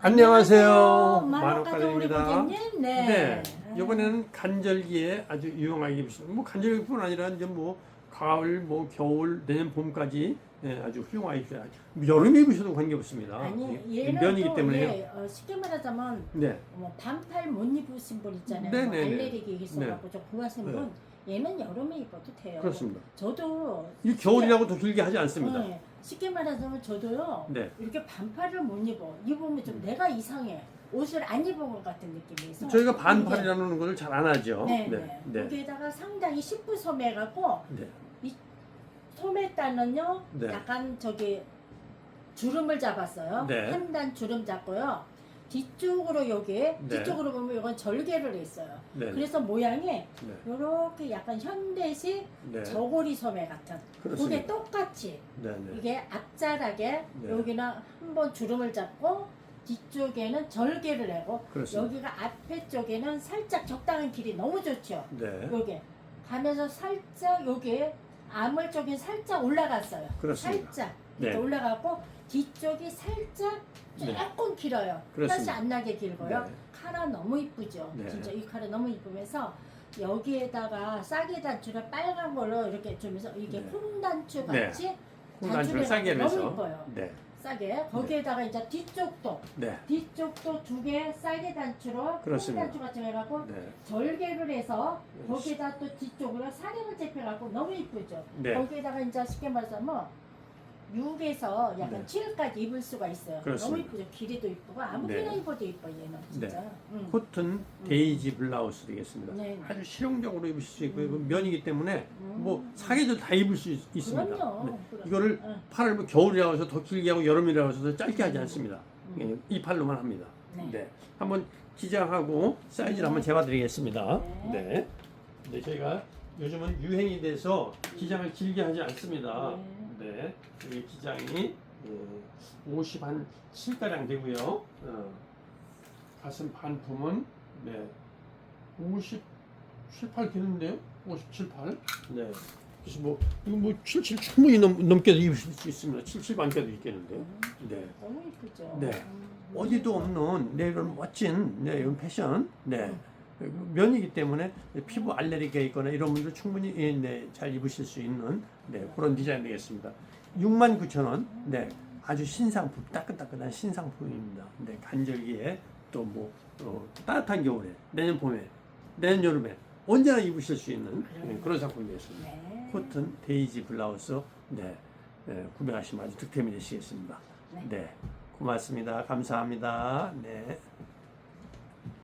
안녕하세요. 고객님. 네. 네. 이번에는 간절기에 아주 유용하게 입으시는 뭐 간절기뿐 아니라 이제 뭐 가을, 뭐 겨울, 내년 봄까지 예, 아주 훌륭하게 입으셔야 여름에 입으셔도 관계없습니다. 아니 이- 얘는 면이기 또 때문에 요. 예, 어, 쉽게 말하자면 네. 뭐 반팔 못 입으신 분 있잖아요. 네, 뭐 네, 네. 알레르기 있어갖고 좀 구하신 네. 분 얘는 여름에 입어도 돼요. 그렇습니다. 저도 이 겨울이라고 더 길게 하지 않습니다. 네, 쉽게 말하자면 저도요. 네. 이렇게 반팔을 못 입어. 입으면 좀 내가 이상해. 옷을 안 입은 것 같은 느낌이 있어. 저희가 반팔이라는 것을 잘안 하죠. 네, 네. 네. 네. 여기에다가 상당히 10부 소매 갖고 네. 소매 따는요. 네. 약간 저기 주름을 잡았어요. 네. 한 단 주름 잡고요. 뒤쪽으로 여기 네. 뒤쪽으로 보면 이건 절개를 했어요. 네. 그래서 모양이 네. 이렇게 약간 현대식 네. 저고리 소매 같은. 그게 그렇습니다. 똑같이 네, 네. 이게 앞자락에 네. 여기는 한번 주름을 잡고 뒤쪽에는 절개를 하고 그렇습니다. 여기가 앞에 쪽에는 살짝 적당한 길이 너무 좋죠. 네. 여기 가면서 살짝 여기 암을 쪽이 살짝 올라갔어요. 그렇습니다. 살짝 네. 이렇게 올라가고 뒤쪽이 살짝 네. 조금 길어요. 그렇습니다. 안 나게 길고요. 네. 카라 너무 이쁘죠. 네. 진짜 이 카라 너무 이쁘면서 여기에다가 싸게 단추를 빨간 걸로 이렇게 주면서 이게 네. 콩단추 네. 같이 콩단추를 싸게 너무 해서 이뻐요. 네. 싸게 거기에다가 이제 뒤쪽도 네. 뒤쪽도 두 개 싸게 단추로 그렇습니다. 콩단추 같이 해갖고 네. 절개를 해서 거기에다 또 뒤쪽으로 사령을 잡혀갖고 너무 이쁘죠. 네. 거기에다가 이제 쉽게 말하자면 6에서 약간 네. 7까지 입을 수가 있어요. 그렇습니다. 너무 이쁘죠. 길이도 이쁘고 아무데나 네. 입어도 이뻐 얘는 진짜. 음. 코튼 데이지 블라우스 되겠습니다. 네. 아주 실용적으로 입을 수 있고 이거 음. 면이기 때문에 음. 뭐 사계절 다 입을 수 있, 습니다 그럼요. 그럼. 이거를 응. 팔을 뭐 겨울이라고 해서 더 길게 하고 여름이라고 해서 더 짧게 하지 않습니다. 음. 예, 이 팔로만 합니다. 네. 네. 한번 기장하고 사이즈를 한번 재봐드리겠습니다. 네. 네. 네, 저희가 요즘은 유행이 돼서 기장을 길게 하지 않습니다. 네. 여기 기장이 예, 50한 7가량 되고요. 어, 가슴 반품은 네. 50, 7, 8 되는데요? 57, 8. 네. 그래서 뭐, 이거 뭐 77 충분히 넘, 넘게도 입으실 수 있습니다. 77 반께도 있겠는데요. 네. 너무 이쁘죠. 네. 음. 어디도 없는 네, 이런 멋진 네, 이런 패션. 네. 면이기 때문에 피부 알레르기가 있거나 이런 분들 충분히 예, 네, 잘 입으실 수 있는 네, 그런 디자인 되겠습니다. 69,000원. 네. 아주 신상품, 따끈따끈한 신상품입니다. 네, 간절기에 또뭐 따뜻한 겨울에, 내년 봄에, 내년 여름에 언제나 입으실 수 있는 네, 그런 상품이 되겠습니다. 네. 코튼 데이지 블라우스 네, 네, 구매하시면 아주 득템이 되시겠습니다. 네. 네, 고맙습니다. 감사합니다. 네.